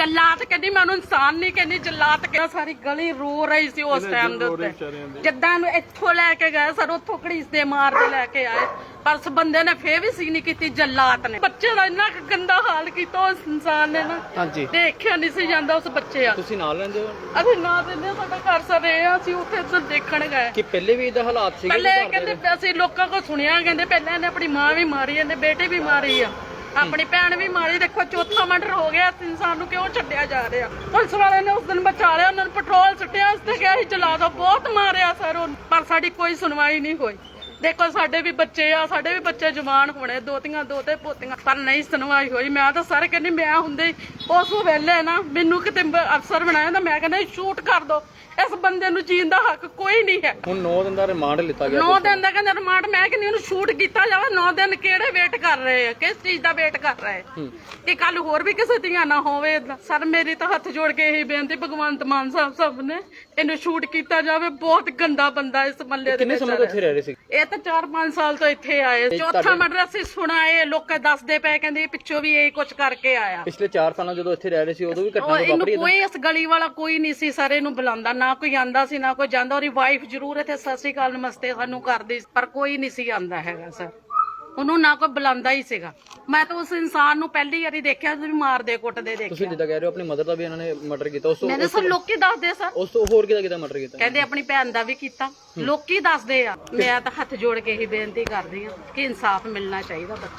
ਜੱਲਾਤ ਕਹਿੰਦੀ ਮੈਂ ਉਹਨੂੰ ਇਨਸਾਨ ਨਹੀਂ ਕਹਿੰਦੀ ਜੱਲਾਤ ਕਹਿੰਦਾ। ਸਾਰੀ ਗਲੀ ਰੋ ਰਹੀ ਸੀ ਉਸ ਟਾਈਮ ਦੇ ਉੱਤੇ। ਜਿੱਦਾਂ ਨੂੰ ਇੱਥੋਂ ਲੈ ਕੇ ਗਏ ਸਰ ਉੱਥੋਂ ਘੜੀਸਦੇ ਮਾਰਦੇ ਲੈ ਕੇ ਆਏ। ਪਰ ਉਸ ਬੰਦੇ ਨੇ ਫੇਰ ਵੀ ਸੀ ਨਹੀਂ ਕੀਤੀ ਜੱਲਾਤ ਨੇ। ਬੱਚੇ ਦਾ ਇੰਨਾ ਕੁ ਗੰਦਾ ਹਾਲ ਕੀਤਾ ਉਸ ਇਨਸਾਨ ਨੇ ਨਾ। ਹਾਂਜੀ। ਦੇਖਿਆ ਨਹੀਂ ਸੀ ਜਾਂਦਾ ਉਸ ਬੱਚੇ ਆ। ਤੁਸੀਂ ਨਾਲ ਰਹਿੰਦੇ ਹੋ? ਅਸੀਂ ਨਾ ਦਿੰਦੇ ਸਾਡਾ ਘਰ ਸਰ ਰਹੇ ਆ ਅਸੀਂ ਉੱਥੇ ਉੱਧਰ ਦੇਖਣ ਗਏ। ਕਿ ਪਹਿਲੇ ਵੀ ਇਹਦਾ ਹਾਲਾਤ ਸੀਗੇ ਪਹਿਲੇ ਕਹਿੰਦੇ ਅਸੀਂ ਲੋਕਾਂ ਕੋਲ ਸੁਣਿਆ ਕਹਿੰਦੇ ਪਹਿਲਾਂ ਇਹਨੇ ਆਪਣੀ ਮਾਂ ਵੀ ਮਾਰੀ ਇਹਨੇ ਬੇਟੀ ਵੀ ਮਾਰੀ ਆ। ਆਪਣੀ ਭੈਣ ਵੀ ਮਾਰੀ, ਦੇਖੋ ਚੌਥਾ ਮਰਡਰ ਹੋ ਗਿਆ, ਇਸ ਇਨਸਾਨ ਨੂੰ ਕਿਉਂ ਛੱਡਿਆ ਜਾ ਰਿਹਾ? ਪੁਲਿਸ ਵਾਲਿਆਂ ਨੇ ਉਸ ਦਿਨ ਬਚਾ ਲਿਆ, ਉਹਨਾਂ ਨੂੰ ਪੈਟਰੋਲ ਸੁੱਟਿਆ, ਉਸ ਤੇ ਕਿਹਾ ਸੀ, ਚਲਾ ਦੋ। ਬਹੁਤ ਮਾਰਿਆ ਸਰ ਉਹ ਪਰ ਸਾਡੀ ਕੋਈ ਸੁਣਵਾਈ ਨਹੀਂ ਹੋਈ। ਦੇਖੋ ਸਾਡੇ ਵੀ ਬੱਚੇ ਆ ਸਾਡੇ ਵੀ ਬੱਚੇ ਜਵਾਨ ਹੋਣੇ ਦੋਤੀਆਂ ਦੋਤੇ ਪੋਤੀਆਂ। ਪਰ ਨਹੀਂ ਸੁਣਵਾਈ ਹੋਈ। ਮੈਂ ਤਾਂ ਸਰ ਕਹਿੰਦੀ ਮੈਂ ਹੁੰਦੇ ਉਸ ਵੇਲੇ ਨਾ ਮੈਨੂੰ ਕਿਤੇ ਅਫਸਰ ਬਣਾਇਆ ਤਾਂ ਮੈਂ ਕਹਿੰਦਾ ਸ਼ੂਟ ਕਰ ਦੋ। ਇਸ ਬੰਦੇ ਨੂੰ ਜੀਣ ਦਾ ਹੱਕ ਕੋਈ ਨਹੀਂ ਹੈ। ਹੁਣ 9 ਦਿਨ ਦਾ ਰਿਮਾਂਡ ਲਿੱਤਾ ਗਿਆ ਨੌ ਦਿਨ ਦਾ ਕਹਿੰਦੇ ਰਿਮਾਂਡ ਮੈਂ ਕਹਿੰਦੀ ਉਹਨੂੰ ਸ਼ੂਟ ਕੀਤਾ ਜਾਵੇ। 9 ਦਿਨ ਕਿਹੜੇ ਵੇਟ ਕਰ ਰਹੇ ਆ? ਕਿਸ ਚੀਜ਼ ਦਾ ਵੇਟ ਕਰ ਰਹੇ। ਕਿ ਕੱਲ ਹੋਰ ਵੀ ਕਿਸੇ ਦੀਆਂ ਨਾ ਹੋਵੇ। ਸਰ ਮੇਰੀ ਤਾਂ ਹੱਥ ਜੋੜ ਕੇ ਇਹੀ ਬੇਨਤੀ ਭਗਵੰਤ ਮਾਨ ਸਾਹਿਬ ਸਭ ਨੇ ਇਹਨੂੰ ਸ਼ੂਟ ਕੀਤਾ ਜਾਵੇ। ਬਹੁਤ ਗੰਦਾ ਬੰਦਾ ਇਸ ਮੱਲੇ ਦੇ ਕਿੰਨੇ ਸਮੇਂ ਤੋਂ ਇੱਥੇ ਰਹਿ ਰਹੇ ਸੀ? ਇਹ ਤਾਂ 4-5 ਸਾਲ ਤੋਂ ਇੱਥੇ ਆਏ। ਚੌਥਾ ਮਰਡਰ ਅਸੀਂ ਸੁਣਾਏ ਲੋਕ ਦੱਸਦੇ ਪਏ ਕਹਿੰਦੇ ਪਿੱਛੋਂ ਵੀ ਇਹ ਕੁਝ ਕਰਕੇ ਆਇਆ। ਪਿਛਲੇ 4 ਸਾਲਾਂ ਜਦੋਂ ਇੱਥੇ ਰਹਿ ਰਹੇ ਸੀ ਉਦੋਂ ਵੀ ਘਟਨਾ ਇਹਨੂੰ ਵਾਪਰੀ ਕੋਈ ਇਸ ਗਲੀ ਵਾਲਾ ਕੋਈ ਨਹੀਂ ਸੀ ਸਾਰੇ ਇਹਨੂੰ ਬੁਲਾਉਂਦਾ। ਨਾ ਕੋਈ ਆਂਦਾ ਸੀ ਨਾ ਕੋਈ ਜਾਂਦਾ। ਉਹਦੀ ਵਾਈਫ ਜ਼ਰੂਰ ਇੱਥੇ ਸਤਿ ਸ਼੍ਰੀ ਅਕਾਲ ਨਮਸਤੇ ਸਾਨੂੰ ਕਰਦੀ ਪਰ ਕੋਈ ਨਹੀਂ ਸੀ ਆਂਦਾ ਹੈਗਾ ਸਰ। ਉਹਨੂੰ ਨਾ ਕੋਈ ਬੁਲਾਉਂਦਾ ਹੀ ਸੀਗਾ। ਮੈਂ ਤਾਂ ਉਸ ਇਨਸਾਨ ਨੂੰ ਪਹਿਲੀ ਵਾਰੀ ਦੇਖਿਆ ਤੁਸੀਂ ਮਾਰਦੇ ਕੁੱਟਦੇ ਤੁਸੀਂ ਦੇਖਿਆ। ਜਿੱਦਾਂ ਕਹਿ ਰਹੇ ਹੋ ਆਪਣੀ ਮਦਰ ਦਾ ਵੀ ਇਹਨਾਂ ਨੇ ਮਰਡਰ ਕੀਤਾ ਉਸ ਤੋਂ ਮੈंने ਸਰ ਲੋਕੀ ਦੱਸਦੇ ਸਰ। ਉਸ ਤੋਂ ਹੋਰ ਕਿਹਦਾ ਕਿਹਦਾ ਮਰਡਰ ਕੀਤਾ? ਕਹਿੰਦੇ ਆਪਣੀ ਭੈਣ ਦਾ ਵੀ ਕੀਤਾ। ਲੋਕੀ ਦੱਸਦੇ ਆ ਮੈਂ ਤਾਂ ਹੱਥ ਜੋੜ ਕੇ ਹੀ ਬੇਨਤੀ ਕਰਦੀ ਆ ਕਿ ਇਨਸਾਫ ਮਿਲਣਾ ਚਾਹੀਦਾ ਬੱਚੇ